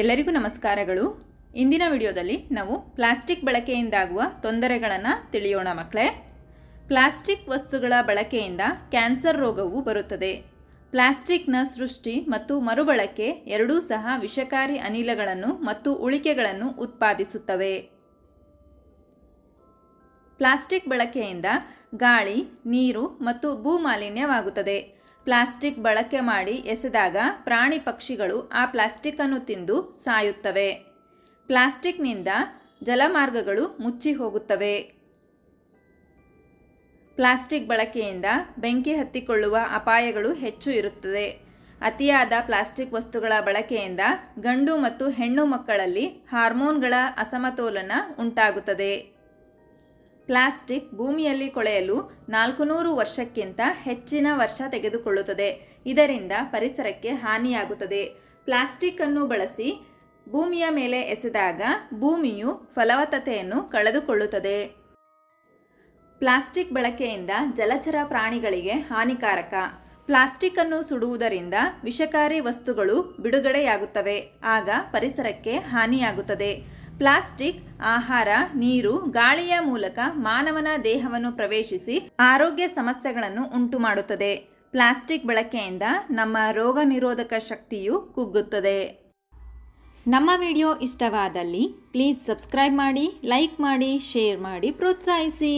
ಎಲ್ಲರಿಗೂ ನಮಸ್ಕಾರಗಳು. ಇಂದಿನ ವಿಡಿಯೋದಲ್ಲಿ ನಾವು ಪ್ಲಾಸ್ಟಿಕ್ ಬಳಕೆಯಿಂದಾಗುವ ತೊಂದರೆಗಳನ್ನು ತಿಳಿಯೋಣ ಮಕ್ಕಳೇ ಪ್ಲಾಸ್ಟಿಕ್ ವಸ್ತುಗಳ ಬಳಕೆಯಿಂದ ಕ್ಯಾನ್ಸರ್ ರೋಗವು ಬರುತ್ತದೆ. ಪ್ಲಾಸ್ಟಿಕ್ನ ಸೃಷ್ಟಿ ಮತ್ತು ಮರುಬಳಕೆ ಎರಡೂ ಸಹ ವಿಷಕಾರಿ ಅನಿಲಗಳನ್ನು ಮತ್ತು ಉಳಿಕೆಗಳನ್ನು ಉತ್ಪಾದಿಸುತ್ತವೆ. ಪ್ಲಾಸ್ಟಿಕ್ ಬಳಕೆಯಿಂದ ಗಾಳಿ, ನೀರು ಮತ್ತು ಭೂಮಾಲಿನ್ಯವಾಗುತ್ತದೆ. ಪ್ಲಾಸ್ಟಿಕ್ ಬಳಕೆ ಮಾಡಿ ಎಸೆದಾಗ ಪ್ರಾಣಿ ಪಕ್ಷಿಗಳು ಆ ಪ್ಲಾಸ್ಟಿಕ್ಕನ್ನು ತಿಂದು ಸಾಯುತ್ತವೆ. ಪ್ಲಾಸ್ಟಿಕ್ನಿಂದ ಜಲಮಾರ್ಗಗಳು ಮುಚ್ಚಿ ಹೋಗುತ್ತವೆ. ಪ್ಲಾಸ್ಟಿಕ್ ಬಳಕೆಯಿಂದ ಬೆಂಕಿ ಹತ್ತಿಕೊಳ್ಳುವ ಅಪಾಯಗಳು ಹೆಚ್ಚು ಇರುತ್ತದೆ. ಅತಿಯಾದ ಪ್ಲಾಸ್ಟಿಕ್ ವಸ್ತುಗಳ ಬಳಕೆಯಿಂದ ಗಂಡು ಮತ್ತು ಹೆಣ್ಣು ಮಕ್ಕಳಲ್ಲಿ ಹಾರ್ಮೋನ್ಗಳ ಅಸಮತೋಲನ ಉಂಟಾಗುತ್ತದೆ. ಪ್ಲಾಸ್ಟಿಕ್ ಭೂಮಿಯಲ್ಲಿ ಕೊಳೆಯಲು ನಾಲ್ಕುನೂರು ವರ್ಷಕ್ಕಿಂತ ಹೆಚ್ಚಿನ ವರ್ಷ ತೆಗೆದುಕೊಳ್ಳುತ್ತದೆ. ಇದರಿಂದ ಪರಿಸರಕ್ಕೆ ಹಾನಿಯಾಗುತ್ತದೆ. ಪ್ಲಾಸ್ಟಿಕ್ ಅನ್ನು ಬಳಸಿ ಭೂಮಿಯ ಮೇಲೆ ಎಸೆದಾಗ ಭೂಮಿಯು ಫಲವತ್ತತೆಯನ್ನು ಕಳೆದುಕೊಳ್ಳುತ್ತದೆ. ಪ್ಲಾಸ್ಟಿಕ್ ಬಳಕೆಯಿಂದ ಜಲಚರ ಪ್ರಾಣಿಗಳಿಗೆ ಹಾನಿಕಾರಕ. ಪ್ಲಾಸ್ಟಿಕ್ ಅನ್ನು ಸುಡುವುದರಿಂದ ವಿಷಕಾರಿ ವಸ್ತುಗಳು ಬಿಡುಗಡೆಯಾಗುತ್ತವೆ. ಆಗ ಪರಿಸರಕ್ಕೆ ಹಾನಿಯಾಗುತ್ತದೆ. ಪ್ಲಾಸ್ಟಿಕ್, ಆಹಾರ, ನೀರು, ಗಾಳಿಯ ಮೂಲಕ ಮಾನವನ ದೇಹವನ್ನು ಪ್ರವೇಶಿಸಿ ಆರೋಗ್ಯ ಸಮಸ್ಯೆಗಳನ್ನು ಉಂಟುಮಾಡುತ್ತದೆ. ಪ್ಲಾಸ್ಟಿಕ್ ಬಳಕೆಯಿಂದ ನಮ್ಮ ರೋಗ ನಿರೋಧಕ ಶಕ್ತಿಯು ಕುಗ್ಗುತ್ತದೆ. ನಮ್ಮ ವಿಡಿಯೋ ಇಷ್ಟವಾದಲ್ಲಿ ಪ್ಲೀಸ್ ಸಬ್ಸ್ಕ್ರೈಬ್ ಮಾಡಿ, ಲೈಕ್ ಮಾಡಿ, ಶೇರ್ ಮಾಡಿ, ಪ್ರೋತ್ಸಾಹಿಸಿ.